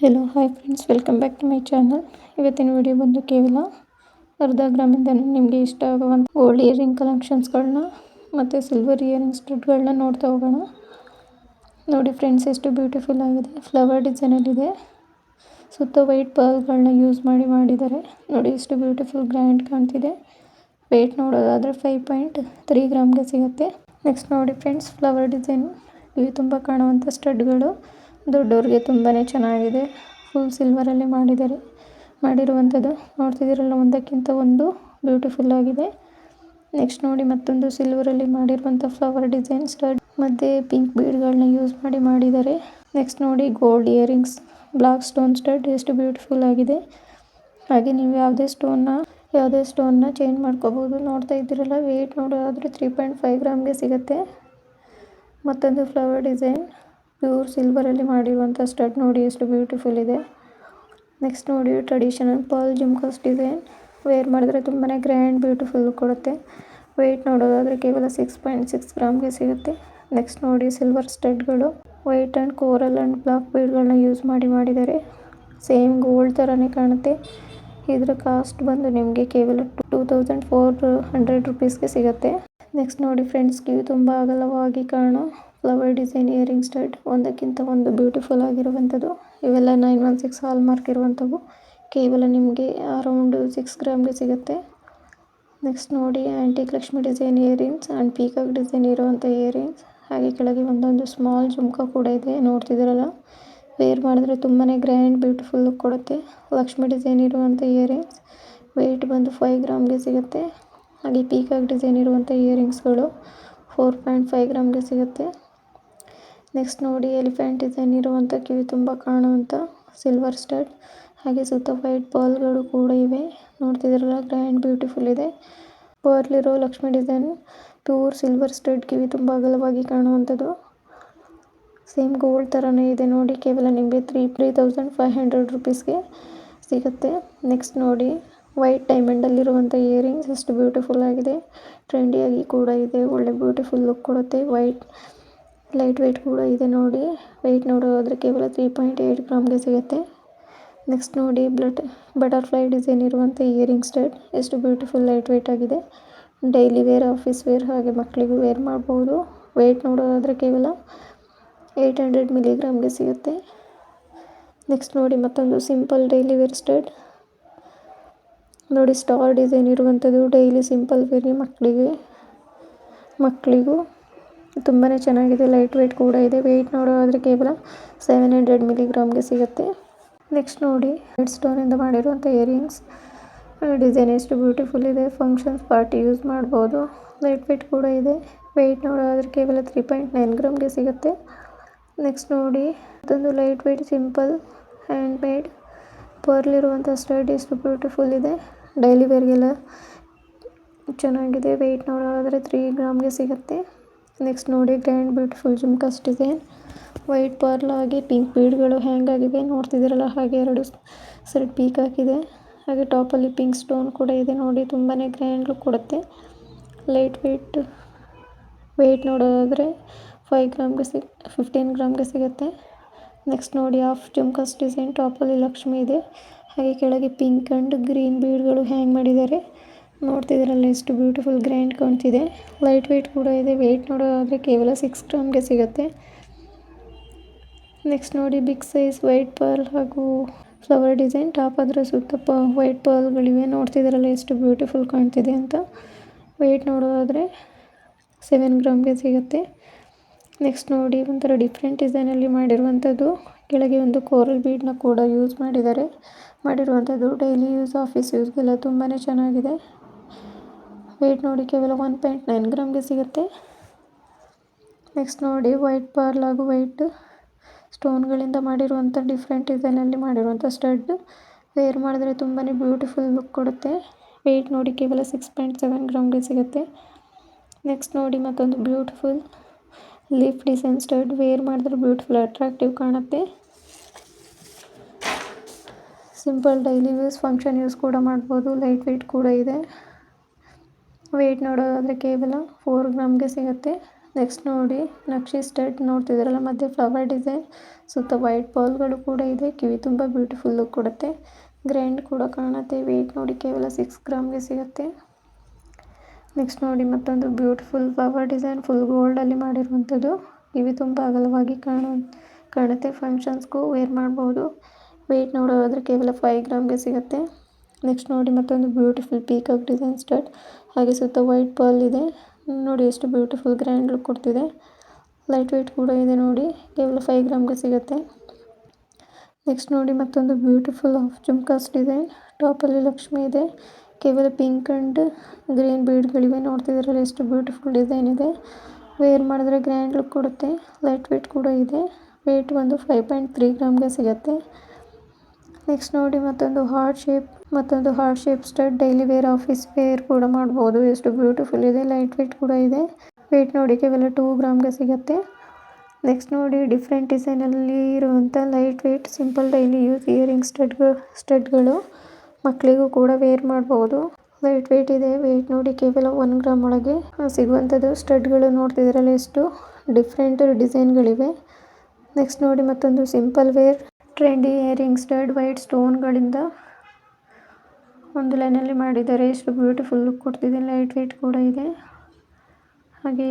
Hello hi friends welcome back to my channel ಇವತ್ತಿನ video ಬಂದು ಕೇವಲ ಅರ್ಧ ಗ್ರಾಮಿಂದ ನಿಮಗೆ ಇಷ್ಟ ಆಗುವಂಥ ಗೋಲ್ಡ್ ಇಯರಿಂಗ್ ಕಲೆಕ್ಷನ್ಸ್ಗಳನ್ನ ಮತ್ತು ಸಿಲ್ವರ್ ಇಯರಿಂಗ್ ಸ್ಟಡ್ಗಳನ್ನ ನೋಡ್ತಾ ಹೋಗೋಣ. ನೋಡಿ ಫ್ರೆಂಡ್ಸ್ ಎಷ್ಟು ಬ್ಯೂಟಿಫುಲ್ ಆಗಿದೆ. ಫ್ಲವರ್ ಡಿಸೈನಲ್ಲಿದೆ ಸುತ್ತ ವೈಟ್ ಪರ್ಲ್ಗಳನ್ನ ಯೂಸ್ ಮಾಡಿ ಮಾಡಿದ್ದಾರೆ. ನೋಡಿ ಎಷ್ಟು ಬ್ಯೂಟಿಫುಲ್ ಗ್ರ್ಯಾಂಡ್ ಕಾಣ್ತಿದೆ. ವೆಯ್ಟ್ ನೋಡೋದಾದರೆ ಫೈವ್ ಪಾಯಿಂಟ್ ತ್ರೀ ಗ್ರಾಮ್ಗೆ ಸಿಗುತ್ತೆ. ನೆಕ್ಸ್ಟ್ ನೋಡಿ ಫ್ರೆಂಡ್ಸ್ ಫ್ಲವರ್ ಡಿಸೈನ್ ಇವು ತುಂಬ ಕಾಣುವಂಥ ಸ್ಟಡ್ಗಳು ದೊಡ್ಡವ್ರಿಗೆ ತುಂಬಾ ಚೆನ್ನಾಗಿದೆ. ಫುಲ್ ಸಿಲ್ವರಲ್ಲಿ ಮಾಡಿದ್ದಾರೆ. ಮಾಡಿರುವಂಥದ್ದು ನೋಡ್ತಿದ್ದೀರಲ್ಲ, ಒಂದಕ್ಕಿಂತ ಒಂದು ಬ್ಯೂಟಿಫುಲ್ ಆಗಿದೆ. ನೆಕ್ಸ್ಟ್ ನೋಡಿ ಮತ್ತೊಂದು ಸಿಲ್ವರಲ್ಲಿ ಮಾಡಿರುವಂಥ ಫ್ಲವರ್ ಡಿಸೈನ್ ಸ್ಟಡ್ ಮತ್ತು ಪಿಂಕ್ ಬೀಡ್ಗಳನ್ನ ಯೂಸ್ ಮಾಡಿ ಮಾಡಿದ್ದಾರೆ. ನೆಕ್ಸ್ಟ್ ನೋಡಿ gold earrings black stone stud ಎಷ್ಟು ಬ್ಯೂಟಿಫುಲ್ ಆಗಿದೆ. ಹಾಗೆ ನೀವು ಯಾವುದೇ ಸ್ಟೋನ್ನ ಯಾವುದೇ ಸ್ಟೋನ್ನ ಚೇಂಜ್ ಮಾಡ್ಕೋಬೋದು. ನೋಡ್ತಾ ಇದ್ದೀರಲ್ಲ ವೆಯ್ಟ್ ನೋಡೋದಾದರೆ ತ್ರೀ ಪಾಯಿಂಟ್ ಫೈವ್ ಗ್ರಾಮ್ಗೆ ಸಿಗುತ್ತೆ. ಮತ್ತೊಂದು ಫ್ಲವರ್ ಡಿಸೈನ್ ಪ್ಯೂರ್ ಸಿಲ್ವರಲ್ಲಿ ಮಾಡಿರುವಂಥ ಸ್ಟಡ್ ನೋಡಿ ಎಷ್ಟು ಬ್ಯೂಟಿಫುಲ್ ಇದೆ. ನೆಕ್ಸ್ಟ್ ನೋಡಿ traditional pearl jhumkas design wear ಮಾಡಿದ್ರೆ ತುಂಬಾ ಗ್ರ್ಯಾಂಡ್ ಬ್ಯೂಟಿಫುಲ್ ಕೊಡುತ್ತೆ. ವೆಯ್ಟ್ ನೋಡೋದಾದರೆ ಕೇವಲ ಸಿಕ್ಸ್ ಪಾಯಿಂಟ್ ಸಿಕ್ಸ್ ಗ್ರಾಮ್ಗೆ ಸಿಗುತ್ತೆ. ನೆಕ್ಸ್ಟ್ ನೋಡಿ silver ಸ್ಟಡ್ಗಳು white and coral and black ಬೀಡ್ಗಳನ್ನ use ಮಾಡಿ ಮಾಡಿದ್ದಾರೆ ಸೇಮ್ ಗೋಲ್ಡ್ ಥರನೇ ಕಾಣುತ್ತೆ. ಇದರ ಕಾಸ್ಟ್ ಬಂದು ನಿಮಗೆ ಕೇವಲ ಟೂ ತೌಸಂಡ್ ಫೋರ್ ಹಂಡ್ರೆಡ್ ರುಪೀಸ್ಗೆ ಸಿಗುತ್ತೆ. ನೆಕ್ಸ್ಟ್ ನೋಡಿ ಫ್ರೆಂಡ್ಸ್ ಕಿವಿ ತುಂಬ ಅಗಲವಾಗಿ ಕಾಣೋ. ಫ್ಲವರ್ ಡಿಸೈನ್ ಇಯರಿಂಗ್ ಸ್ಟಡ್ ಒಂದಕ್ಕಿಂತ ಒಂದು ಬ್ಯೂಟಿಫುಲ್ ಆಗಿರುವಂಥದ್ದು. ಇವೆಲ್ಲ nine one six hallmark ಇರುವಂಥವು. ಕೇವಲ ನಿಮಗೆ ಅರೌಂಡ್ ಸಿಕ್ಸ್ ಗ್ರಾಮ್ಗೆ ಸಿಗುತ್ತೆ. ನೆಕ್ಸ್ಟ್ ನೋಡಿ antique Lakshmi design earrings and peacock design ಇರುವಂಥ ಇಯರಿಂಗ್ಸ್ ಹಾಗೆ ಕೆಳಗೆ ಒಂದೊಂದು ಸ್ಮಾಲ್ ಜುಮ್ಕ ಕೂಡ ಇದೆ, ನೋಡ್ತಿದ್ದೀರಲ್ಲ? ವೇರ್ ಮಾಡಿದ್ರೆ ತುಂಬಾ ಗ್ರ್ಯಾಂಡ್ ಬ್ಯೂಟಿಫುಲ್ ಕೊಡುತ್ತೆ. ಲಕ್ಷ್ಮಿ ಡಿಸೈನ್ ಇರುವಂಥ ಇಯರಿಂಗ್ಸ್ ವೆಯ್ಟ್ ಬಂದು ಫೈವ್ ಗ್ರಾಮ್ಗೆ ಸಿಗುತ್ತೆ. ಹಾಗೆ ಪೀಕಾಕ್ ಡಿಸೈನ್ ಇರುವಂಥ ಇಯರಿಂಗ್ಸ್ಗಳು ಫೋರ್ ಪಾಯಿಂಟ್ ಫೈವ್ ಗ್ರಾಮ್ಗೆ ಸಿಗುತ್ತೆ. ನೆಕ್ಸ್ಟ್ ನೋಡಿ ಎಲಿಫೆಂಟ್ ಡಿಸೈನ್ ಇರುವಂಥ ಕಿವಿ ತುಂಬ ಕಾಣುವಂಥ ಸಿಲ್ವರ್ ಸ್ಟಡ್ ಹಾಗೆ ಸುತ್ತ ವೈಟ್ ಪರ್ಲ್ಗಳು ಕೂಡ ಇವೆ. ನೋಡ್ತಿದ್ರಲ್ಲ ಗ್ರ್ಯಾಂಡ್ ಬ್ಯೂಟಿಫುಲ್ ಇದೆ. ಪರ್ಲ್ ಇರೋ Lakshmi design pure silver stud ಕಿವಿ ತುಂಬ ಅಗಲವಾಗಿ ಕಾಣುವಂಥದ್ದು. ಸೇಮ್ ಗೋಲ್ಡ್ ಥರನೇ ಇದೆ ನೋಡಿ, ಕೇವಲ ನಿಮಗೆ three three thousand five hundred ರುಪೀಸ್ಗೆ ಸಿಗುತ್ತೆ. ನೆಕ್ಸ್ಟ್ ನೋಡಿ ವೈಟ್ ಡೈಮಂಡಲ್ಲಿರುವಂಥ ಇಯರಿಂಗ್ಸ್ ಎಷ್ಟು ಬ್ಯೂಟಿಫುಲ್ ಆಗಿದೆ. ಟ್ರೆಂಡಿಯಾಗಿ ಕೂಡ ಇದೆ. ಒಳ್ಳೆ ಬ್ಯೂಟಿಫುಲ್ ಲುಕ್ ಕೊಡುತ್ತೆ. ವೈಟ್ ಲೈಟ್ ವೆಯ್ಟ್ ಕೂಡ ಇದೆ ನೋಡಿ. ವೆಯ್ಟ್ ನೋಡೋದಾದರೆ ಕೇವಲ ತ್ರೀ ಪಾಯಿಂಟ್ ಏಯ್ಟ್ ಗ್ರಾಮ್ಗೆ ಸಿಗುತ್ತೆ. ನೆಕ್ಸ್ಟ್ ನೋಡಿ ಬ್ಲಡ್ ಬಟರ್ಫ್ಲೈ ಡಿಸೈನ್ ಇರುವಂಥ ಇಯರಿಂಗ್ ಸ್ಟಡ್ ಎಷ್ಟು ಬ್ಯೂಟಿಫುಲ್ ಲೈಟ್ ವೆಯ್ಟ್ ಆಗಿದೆ. ಡೈಲಿ ವೇರ್ ಆಫೀಸ್ ವೇರ್ ಹಾಗೆ ಮಕ್ಕಳಿಗೂ ವೇರ್ ಮಾಡ್ಬೋದು. ವೆಯ್ಟ್ ನೋಡೋದಾದರೆ ಕೇವಲ ಏಯ್ಟ್ ಹಂಡ್ರೆಡ್ ಮಿಲಿಗ್ರಾಮ್ಗೆ ಸಿಗುತ್ತೆ. ನೆಕ್ಸ್ಟ್ ನೋಡಿ ಮತ್ತೊಂದು ಸಿಂಪಲ್ ಡೈಲಿ ವೇರ್ ಸ್ಟಡ್ ನೋಡಿ ಸ್ಟಾರ್ ಡಿಸೈನ್ ಇರುವಂಥದ್ದು ಡೈಲಿ ಸಿಂಪಲ್ ವೇರ್ಗೆ ಮಕ್ಕಳಿಗೆ, ಮಕ್ಕಳಿಗೂ ತುಂಬಾ ಚೆನ್ನಾಗಿದೆ. ಲೈಟ್ ವೆಯ್ಟ್ ಕೂಡ ಇದೆ. ವೆಯ್ಟ್ ನೋಡೋದಾದರೆ ಕೇವಲ ಸೆವೆನ್ ಹಂಡ್ರೆಡ್ ಮಿಲಿಗ್ರಾಮ್ಗೆ ಸಿಗುತ್ತೆ. ನೆಕ್ಸ್ಟ್ ನೋಡಿ ರೆಡ್ ಸ್ಟೋನಿಂದ ಮಾಡಿರುವಂಥ ಇಯರಿಂಗ್ಸ್ ಡಿಸೈನ್ ಎಷ್ಟು ಬ್ಯೂಟಿಫುಲ್ ಇದೆ. ಫಂಕ್ಷನ್ಸ್ ಪಾರ್ಟಿ ಯೂಸ್ ಮಾಡ್ಬೋದು. ಲೈಟ್ ವೆಯ್ಟ್ ಕೂಡ ಇದೆ. ವೆಯ್ಟ್ ನೋಡೋದಾದರೆ ಕೇವಲ ತ್ರೀ ಪಾಯಿಂಟ್ ನೈನ್ ಗ್ರಾಮ್ಗೆ ಸಿಗುತ್ತೆ. ನೆಕ್ಸ್ಟ್ ನೋಡಿ, ಅದೊಂದು light weight simple handmade ಪರ್ಲಿರುವಂಥ ಸ್ಟಡ್ ಎಷ್ಟು ಬ್ಯೂಟಿಫುಲ್ ಇದೆ. ಡೈಲಿ ವೇರ್ಗೆಲ್ಲ ಚೆನ್ನಾಗಿದೆ. ವೆಯ್ಟ್ ನೋಡೋದಾದರೆ ತ್ರೀ ಗ್ರಾಮ್ಗೆ ಸಿಗುತ್ತೆ. ನೆಕ್ಸ್ಟ್ ನೋಡಿ grand beautiful jhumkas design white pearl ಆಗಿ ಪಿಂಕ್ ಬೀಡ್ಗಳು ಹ್ಯಾಂಗ್ ಆಗಿದೆ ನೋಡ್ತಿದ್ದೀರಲ್ಲ, ಹಾಗೆ ಎರಡು ಸರಿ ಪೀಕ್ ಹಾಕಿದೆ. ಹಾಗೆ ಟಾಪಲ್ಲಿ ಪಿಂಕ್ ಸ್ಟೋನ್ ಕೂಡ ಇದೆ. ನೋಡಿ ತುಂಬಾ ಗ್ರ್ಯಾಂಡ್ ಲುಕ್ ಕೊಡುತ್ತೆ. ಲೈಟ್ ವೆಯ್ಟ್ ವೆಯ್ಟ್ ನೋಡೋದಾದರೆ ಫೈವ್ ಗ್ರಾಮ್ಗೆ ಸಿಗ್ ಫಿಫ್ಟೀನ್ ಗ್ರಾಮ್ಗೆ ಸಿಗುತ್ತೆ. ನೆಕ್ಸ್ಟ್ ನೋಡಿ ಆಫ್ ಜುಮ್ಕಾಸ್ ಡಿಸೈನ್ ಟಾಪಲ್ಲಿ ಲಕ್ಷ್ಮಿ ಇದೆ. ಹಾಗೆ ಕೆಳಗೆ ಪಿಂಕ್ ಅಂಡ್ ಗ್ರೀನ್ ಬೀಡ್ಗಳು ಹ್ಯಾಂಗ್ ಮಾಡಿದ್ದಾರೆ. ನೋಡ್ತಿದ್ದೀರಲ್ಲ ಎಷ್ಟು ಬ್ಯೂಟಿಫುಲ್ ಗ್ರ್ಯಾಂಡ್ ಕಾಣ್ತಿದೆ. ಲೈಟ್ ವೆಯ್ಟ್ ಕೂಡ ಇದೆ. ವೆಯ್ಟ್ ನೋಡೋದಾದ್ರೆ ಕೇವಲ ಸಿಕ್ಸ್ ಗ್ರಾಮ್ಗೆ ಸಿಗುತ್ತೆ. ನೆಕ್ಸ್ಟ್ ನೋಡಿ ಬಿಗ್ ಸೈಜ್ ವೈಟ್ ಪರ್ಲ್ ಹಾಗೂ ಫ್ಲವರ್ ಡಿಸೈನ್ ಟಾಪ್ ಅದರ ಸುತ್ತ ಪ ವೈಟ್ ಪರ್ಲ್ಗಳಿವೆ ನೋಡ್ತಿದ್ದೀರಲ್ಲ ಎಷ್ಟು ಬ್ಯೂಟಿಫುಲ್ ಕಾಣ್ತಿದೆ ಅಂತ. ವೆಯ್ಟ್ ನೋಡೋದಾದರೆ ಸೆವೆನ್ ಗ್ರಾಮ್ಗೆ ಸಿಗುತ್ತೆ. ನೆಕ್ಸ್ಟ್ ನೋಡಿ ಒಂಥರ ಡಿಫ್ರೆಂಟ್ ಡಿಸೈನಲ್ಲಿ ಮಾಡಿರುವಂಥದ್ದು. ಕೆಳಗೆ ಒಂದು ಕೋರಲ್ ಬೀಡನ್ನ ಕೂಡ ಯೂಸ್ ಮಾಡಿದ್ದಾರೆ. ಮಾಡಿರುವಂಥದ್ದು ಡೈಲಿ ಯೂಸ್ ಆಫೀಸ್ ಯೂಸ್ಗೆಲ್ಲ ತುಂಬಾನೇ ಚೆನ್ನಾಗಿದೆ. ವೆಯ್ಟ್ ನೋಡಿ ಕೇವಲ ಒನ್ ಪಾಯಿಂಟ್ ನೈನ್ ಗ್ರಾಮ್ಗೆ ಸಿಗುತ್ತೆ. ನೆಕ್ಸ್ಟ್ ನೋಡಿ ವೈಟ್ ಪರ್ಲ್ ಹಾಗೂ ವೈಟ್ ಸ್ಟೋನ್ಗಳಿಂದ ಮಾಡಿರುವಂಥ ಡಿಫ್ರೆಂಟ್ ಡಿಸೈನಲ್ಲಿ ಮಾಡಿರುವಂಥ ಸ್ಟಡ್ ವೇರ್ ಮಾಡಿದ್ರೆ ತುಂಬಾ ಬ್ಯೂಟಿಫುಲ್ ಲುಕ್ ಕೊಡುತ್ತೆ. ವೆಯ್ಟ್ ನೋಡಿ ಕೇವಲ ಸಿಕ್ಸ್ ಪಾಯಿಂಟ್ ಸೆವೆನ್ ಗ್ರಾಮ್ಗೆ ಸಿಗುತ್ತೆ. ನೆಕ್ಸ್ಟ್ ನೋಡಿ ಮತ್ತೊಂದು beautiful leaf design stud wear ಮಾಡಿದ್ರೆ ಬ್ಯೂಟಿಫುಲ್ ಅಟ್ರಾಕ್ಟಿವ್ ಕಾಣುತ್ತೆ. Simple daily use function use ಕೂಡ ಮಾಡ್ಬೋದು. ಲೈಟ್ ವೆಯ್ಟ್ ಕೂಡ ಇದೆ. ವೆಯ್ಟ್ ನೋಡೋದಾದರೆ ಕೇವಲ ಫೋರ್ ಗ್ರಾಮ್ಗೆ ಸಿಗುತ್ತೆ. ನೆಕ್ಸ್ಟ್ ನೋಡಿ, ನಕ್ಷಿ ಸ್ಟಡ್ ನೋಡ್ತಿದ್ದೀರಲ್ಲ, ಮಧ್ಯೆ ಫ್ಲವರ್ ಡಿಸೈನ್, ಸುತ್ತ ವೈಟ್ ಬಾಲ್ಗಳು ಕೂಡ ಇದೆ, ಕಿವಿ ತುಂಬ ಬ್ಯೂಟಿಫುಲ್ ಕೊಡುತ್ತೆ. ಗ್ರ್ಯಾಂಡ್ ಕೂಡ ಕಾಣುತ್ತೆ, ವೆಯ್ಟ್ ನೋಡಿ ಕೇವಲ ಸಿಕ್ಸ್ ಗ್ರಾಮ್ಗೆ ಸಿಗುತ್ತೆ. ನೆಕ್ಸ್ಟ್ ನೋಡಿ, ಮತ್ತೊಂದು ಬ್ಯೂಟಿಫುಲ್ ಫ್ಲವರ್ ಡಿಸೈನ್ ಫುಲ್ ಗೋಲ್ಡಲ್ಲಿ ಮಾಡಿರುವಂಥದ್ದು. ಕಿವಿ ತುಂಬ ಅಗಲವಾಗಿ ಕಾಣು, ಕಾಣುತ್ತೆ ಫಂಕ್ಷನ್ಸ್ಗೂ ವೇರ್ ಮಾಡ್ಬೋದು. ವೆಯ್ಟ್ ನೋಡೋದಾದರೆ ಕೇವಲ ಫೈವ್ ಗ್ರಾಮ್ಗೆ ಸಿಗುತ್ತೆ. ನೆಕ್ಸ್ಟ್ ನೋಡಿ, ಮತ್ತೊಂದು ಬ್ಯೂಟಿಫುಲ್ ಪೀಕಾಕ್ ಡಿಸೈನ್ ಸ್ಟಾರ್ಟ್ ಹಾಗೆ ಸುತ್ತ ವೈಟ್ ಪರ್ಲ್ ಇದೆ. ನೋಡಿ, ಎಷ್ಟು ಬ್ಯೂಟಿಫುಲ್ ಗ್ರ್ಯಾಂಡ್ ಲುಕ್ ಕೊಡ್ತಿದೆ. ಲೈಟ್ ವೆಯ್ಟ್ ಕೂಡ ಇದೆ ನೋಡಿ. ಕೇವಲ ಫೈವ್ ಗ್ರಾಮ್ಗೆ ಸಿಗುತ್ತೆ. ನೆಕ್ಸ್ಟ್ ನೋಡಿ, ಮತ್ತೊಂದು ಬ್ಯೂಟಿಫುಲ್ ಆಫ್ ಜುಮ್ಕಾಸ್ ಡಿಸೈನ್ ಟಾಪಲ್ಲಿ ಲಕ್ಷ್ಮಿ ಇದೆ. ಕೇವಲ ಪಿಂಕ್ ಆ್ಯಂಡ್ ಗ್ರೀನ್ ಬೀಡ್ಗಳಿವೆ ನೋಡ್ತಿದ್ರಲ್ಲಿ ಎಷ್ಟು ಬ್ಯೂಟಿಫುಲ್ ಡಿಸೈನ್ ಇದೆ. ವೇರ್ ಮಾಡಿದ್ರೆ ಗ್ರ್ಯಾಂಡ್ ಲುಕ್ ಕೊಡುತ್ತೆ. ಲೈಟ್ ವೆಯ್ಟ್ ಕೂಡ ಇದೆ. ವೆಯ್ಟ್ ಒಂದು ಫೈವ್ ಪಾಯಿಂಟ್ ತ್ರೀ ಗ್ರಾಮ್ಗೆ ಸಿಗುತ್ತೆ. ನೆಕ್ಸ್ಟ್ ನೋಡಿ ಮತ್ತೊಂದು ಹಾರ್ಟ್ ಶೇಪ್ ಮತ್ತೊಂದು heart shape stud daily wear office wear ಕೂಡ ಮಾಡ್ಬೋದು. ಎಷ್ಟು ಬ್ಯೂಟಿಫುಲ್ ಇದೆ ಲೈಟ್ ವೇಟ್ ಕೂಡ ಇದೆ. ವೇಟ್ ನೋಡಿ ಕೇವಲ ಟೂ ಗ್ರಾಮ್ಗೆ ಸಿಗುತ್ತೆ. ನೆಕ್ಸ್ಟ್ ನೋಡಿ ಡಿಫ್ರೆಂಟ್ ಡಿಸೈನಲ್ಲಿ ಇರುವಂಥ light weight simple daily use earring ಸ್ಟಡ್ಗಳು ಸ್ಟಡ್ಗಳು ಮಕ್ಕಳಿಗೂ ಕೂಡ ವೇರ್ ಮಾಡ್ಬೋದು. ಲೈಟ್ ವೇಟ್ ಇದೆ ವೇಟ್ ನೋಡಿ ಕೇವಲ ಒನ್ ಗ್ರಾಮ್ ಒಳಗೆ ಸಿಗುವಂಥದ್ದು ಸ್ಟಡ್ಗಳು ನೋಡ್ತಿದ್ರಲ್ಲ ಎಷ್ಟು ಡಿಫ್ರೆಂಟ್ ಡಿಸೈನ್ಗಳಿವೆ ನೆಕ್ಸ್ಟ್ ನೋಡಿ ಮತ್ತೊಂದು simple wear trendy earrings red white ಸ್ಟೋನ್ಗಳಿಂದ ಒಂದು ಲೈನಲ್ಲಿ ಮಾಡಿದ್ದಾರೆ. ಎಷ್ಟು ಬ್ಯೂಟಿಫುಲ್ ಲುಕ್ ಕೊಡ್ತಿದೆ. ಲೈಟ್ ವೈಟ್ ಕೂಡ ಇದೆ. ಹಾಗೆ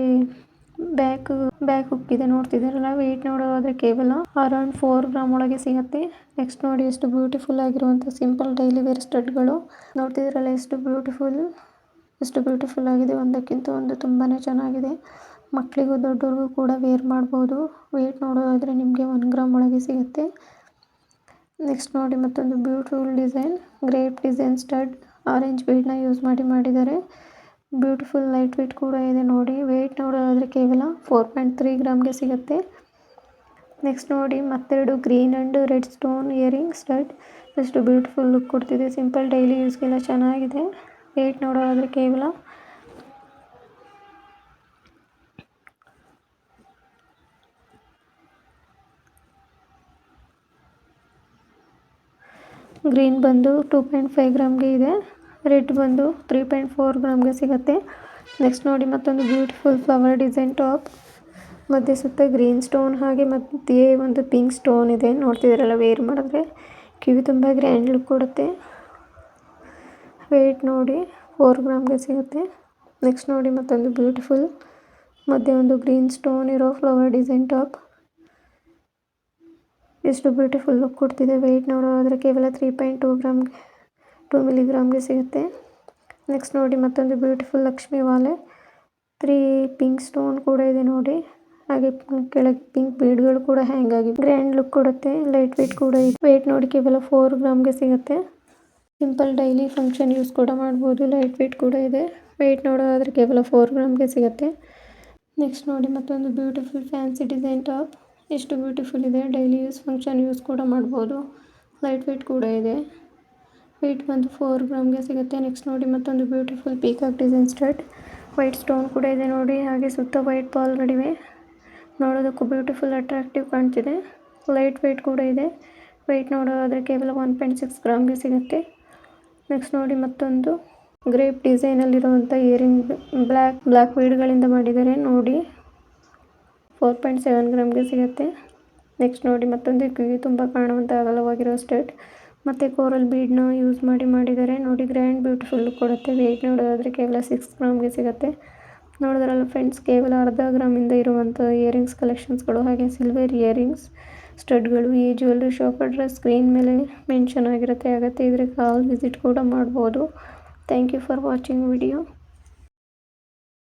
ಬ್ಯಾಕ್ ಬ್ಯಾಕ್ ಹುಕ್ ಇದೆ. ನೋಡ್ತಿದ್ದೀರಲ್ಲ, ವೆಯ್ಟ್ ನೋಡೋದಾದ್ರೆ ಕೇವಲ ಅರೌಂಡ್ ಫೋರ್ ಗ್ರಾಮ್ ಒಳಗೆ ಸಿಗುತ್ತೆ. ನೆಕ್ಸ್ಟ್ ನೋಡಿ ಎಷ್ಟು ಬ್ಯೂಟಿಫುಲ್ ಆಗಿರುವಂಥ ಸಿಂಪಲ್ ಡೈಲಿ ವೇರ್ ಸ್ಟಡ್ಗಳು. ನೋಡ್ತಿದ್ದೀರಲ್ಲ, ಎಷ್ಟು ಬ್ಯೂಟಿಫುಲ್ ಎಷ್ಟು ಬ್ಯೂಟಿಫುಲ್ ಆಗಿದೆ. ಒಂದಕ್ಕಿಂತ ಒಂದು ತುಂಬಾ ಚೆನ್ನಾಗಿದೆ. ಮಕ್ಕಳಿಗೂ ದೊಡ್ಡವ್ರಿಗೂ ಕೂಡ ವೇರ್ ಮಾಡ್ಬೋದು. ವೆಯ್ಟ್ ನೋಡೋದಾದ್ರೆ ನಿಮಗೆ ಒನ್ ಗ್ರಾಮ್ ಒಳಗೆ ಸಿಗುತ್ತೆ. ನೆಕ್ಸ್ಟ್ ನೋಡಿ ಮತ್ತೊಂದು beautiful design grape design stud orange ಬೀಡ್ನ use ಮಾಡಿ ಮಾಡಿದ್ದಾರೆ. ಬ್ಯೂಟಿಫುಲ್ ಲೈಟ್ ವೆಯ್ಟ್ ಕೂಡ ಇದೆ ನೋಡಿ. ವೆಯ್ಟ್ ನೋಡೋದಾದರೆ ಕೇವಲ ಫೋರ್ ಪಾಯಿಂಟ್ ತ್ರೀ ಗ್ರಾಮ್ಗೆ ಸಿಗುತ್ತೆ. ನೆಕ್ಸ್ಟ್ ನೋಡಿ ಮತ್ತೆರಡು green and red stone earring stud ಎಷ್ಟು ಬ್ಯೂಟಿಫುಲ್ ಲುಕ್ ಕೊಡ್ತಿದೆ. ಸಿಂಪಲ್ ಡೈಲಿ ಯೂಸ್ಗೆಲ್ಲ ಚೆನ್ನಾಗಿದೆ. ವೆಯ್ಟ್ ನೋಡೋದಾದರೆ ಕೇವಲ ಗ್ರೀನ್ ಬಂದು ಟೂ ಪಾಯಿಂಟ್ ಫೈವ್ ಗ್ರಾಮ್ಗೆ ಇದೆ. ರೆಡ್ ಬಂದು ತ್ರೀ ಪಾಯಿಂಟ್ ಫೋರ್ ಗ್ರಾಮ್ಗೆ ಸಿಗುತ್ತೆ. ನೆಕ್ಸ್ಟ್ ನೋಡಿ ಮತ್ತೊಂದು ಬ್ಯೂಟಿಫುಲ್ ಫ್ಲವರ್ ಡಿಸೈನ್ ಟಾಪ್. ಮಧ್ಯೆ ಸುತ್ತ ಗ್ರೀನ್ ಸ್ಟೋನ್ ಹಾಗೆ ಮತ್ತೆ ಒಂದು ಪಿಂಕ್ ಸ್ಟೋನ್ ಇದೆ. ನೋಡ್ತಿದ್ದೀರಲ್ಲ ವೇರ್ ಮಾಡಿದ್ರೆ. ಕಿವಿ ತುಂಬ ಗ್ರ್ಯಾಂಡ್ ಲುಕ್ ಕೊಡುತ್ತೆ. ವೆಯ್ಟ್ ನೋಡಿ ಫೋರ್ ಗ್ರಾಮ್ಗೆ ಸಿಗುತ್ತೆ. ನೆಕ್ಸ್ಟ್ ನೋಡಿ ಮತ್ತೊಂದು ಬ್ಯೂಟಿಫುಲ್. ಮಧ್ಯೆ ಒಂದು ಗ್ರೀನ್ ಸ್ಟೋನ್ ಇರೋ ಫ್ಲವರ್ ಡಿಸೈನ್ ಟಾಪ್. ಎಷ್ಟು ಬ್ಯೂಟಿಫುಲ್ ಲುಕ್ ಕೊಡ್ತಿದೆ. ವೆಯ್ಟ್ ನೋಡೋದಾದರೆ ಕೇವಲ ತ್ರೀ ಪಾಯಿಂಟ್ ಟೂ ಗ್ರಾಮ್ಗೆ ಟೂ ಮಿಲಿಗ್ರಾಮ್ಗೆ ಸಿಗುತ್ತೆ. ನೆಕ್ಸ್ಟ್ ನೋಡಿ ಮತ್ತೊಂದು ಬ್ಯೂಟಿಫುಲ್ ಲಕ್ಷ್ಮಿ ವಾಲೆ. ತ್ರೀ ಪಿಂಕ್ ಸ್ಟೋನ್ ಕೂಡ ಇದೆ ನೋಡಿ. ಹಾಗೆ ಕೆಳಗೆ ಪಿಂಕ್ ಬೀಡ್ಗಳು ಕೂಡ ಹ್ಯಾಂಗ್ ಆಗಿ ಗ್ರ್ಯಾಂಡ್ ಲುಕ್ ಕೊಡುತ್ತೆ. ಲೈಟ್ ವೆಯ್ಟ್ ಕೂಡ ಇದೆ. ವೆಯ್ಟ್ ನೋಡಿ ಕೇವಲ ಫೋರ್ ಗ್ರಾಮ್ಗೆ ಸಿಗುತ್ತೆ. ಸಿಂಪಲ್ ಡೈಲಿ ಫಂಕ್ಷನ್ ಯೂಸ್ ಕೂಡ ಮಾಡ್ಬೋದು. ಲೈಟ್ ವೆಯ್ಟ್ ಕೂಡ ಇದೆ. ವೆಯ್ಟ್ ನೋಡೋದಾದರೆ ಕೇವಲ ಫೋರ್ ಗ್ರಾಮ್ಗೆ ಸಿಗುತ್ತೆ. ನೆಕ್ಸ್ಟ್ ನೋಡಿ ಮತ್ತೊಂದು ಬ್ಯೂಟಿಫುಲ್ ಫ್ಯಾನ್ಸಿ ಡಿಸೈನ್ ಟಾಪ್ ಎಷ್ಟು ಬ್ಯೂಟಿಫುಲ್ ಇದೆ. ಡೈಲಿ ಯೂಸ್ ಫಂಕ್ಷನ್ ಯೂಸ್ ಕೂಡ ಮಾಡ್ಬೋದು. ಲೈಟ್ ವೆಯ್ಟ್ ಕೂಡ ಇದೆ. ವೆಯ್ಟ್ ಬಂದು ಫೋರ್ ಗ್ರಾಮ್ಗೆ ಸಿಗುತ್ತೆ. ನೆಕ್ಸ್ಟ್ ನೋಡಿ ಮತ್ತೊಂದು beautiful peacock design start white stone ಕೂಡ ಇದೆ ನೋಡಿ. ಹಾಗೆ ಸುತ್ತ ವೈಟ್ ಬಾಲ್ಗಳಿವೆ ನೋಡೋದಕ್ಕೂ ಬ್ಯೂಟಿಫುಲ್ ಅಟ್ರಾಕ್ಟಿವ್ ಕಾಣ್ತಿದೆ. ಲೈಟ್ ವೆಯ್ಟ್ ಕೂಡ ಇದೆ. ವೆಯ್ಟ್ ನೋಡೋದಾದರೆ ಕೇವಲ ಒನ್ ಪಾಯಿಂಟ್ ಸಿಕ್ಸ್ ಗ್ರಾಮ್ಗೆ ಸಿಗುತ್ತೆ. ನೆಕ್ಸ್ಟ್ ನೋಡಿ ಮತ್ತೊಂದು. ಗ್ರೇಪ್ ಡಿಸೈನಲ್ಲಿರುವಂಥ ಇಯರಿಂಗ್ ಬ್ಲ್ಯಾಕ್ ಬ್ಲ್ಯಾಕ್ ವೀಡ್ಗಳಿಂದ ಮಾಡಿದ್ದಾರೆ. ನೋಡಿ. ಫೋರ್ ಪಾಯಿಂಟ್ ಸೆವೆನ್ ಗ್ರಾಮ್ಗೆ ಸಿಗುತ್ತೆ. ನೆಕ್ಸ್ಟ್ ನೋಡಿ ಮತ್ತೊಂದು ಕಿವಿ ತುಂಬ ಕಾಣುವಂಥ ಅಗಲವಾಗಿರೋ ಸ್ಟೇಟ್ ಮತ್ತು ಕೋರಲ್ ಬೀಡ್ನ ಯೂಸ್ ಮಾಡಿ ಮಾಡಿದ್ದಾರೆ ನೋಡಿ ಗ್ರ್ಯಾಂಡ್ ಬ್ಯೂಟಿಫುಲ್ ಕೊಡುತ್ತೆ. ವೆಯ್ಟ್ ನೋಡೋದಾದರೆ ಕೇವಲ ಸಿಕ್ಸ್ ಗ್ರಾಮ್ಗೆ ಸಿಗುತ್ತೆ. ನೋಡಿದ್ರಲ್ಲ ಫ್ರೆಂಡ್ಸ್, ಕೇವಲ ಅರ್ಧ ಗ್ರಾಮಿಂದ ಇರುವಂಥ ಇಯರಿಂಗ್ಸ್ ಕಲೆಕ್ಷನ್ಸ್ಗಳು ಹಾಗೆ ಸಿಲ್ವರ್ ಇಯರಿಂಗ್ಸ್, ಸ್ಟಡ್ಗಳು, ಈ ಜ್ಯುವೆಲ್ರಿ ಶಾಪ್ ಅಡ್ರೆಸ್ ಸ್ಕ್ರೀನ್ ಮೇಲೆ ಮೆನ್ಷನ್ ಆಗಿರುತ್ತೆ. ಅಗತ್ಯ ಇದ್ದರೆ ಕಾಲ್ ವಿಸಿಟ್ ಕೂಡ ಮಾಡ್ಬೋದು. Thank you for watching video.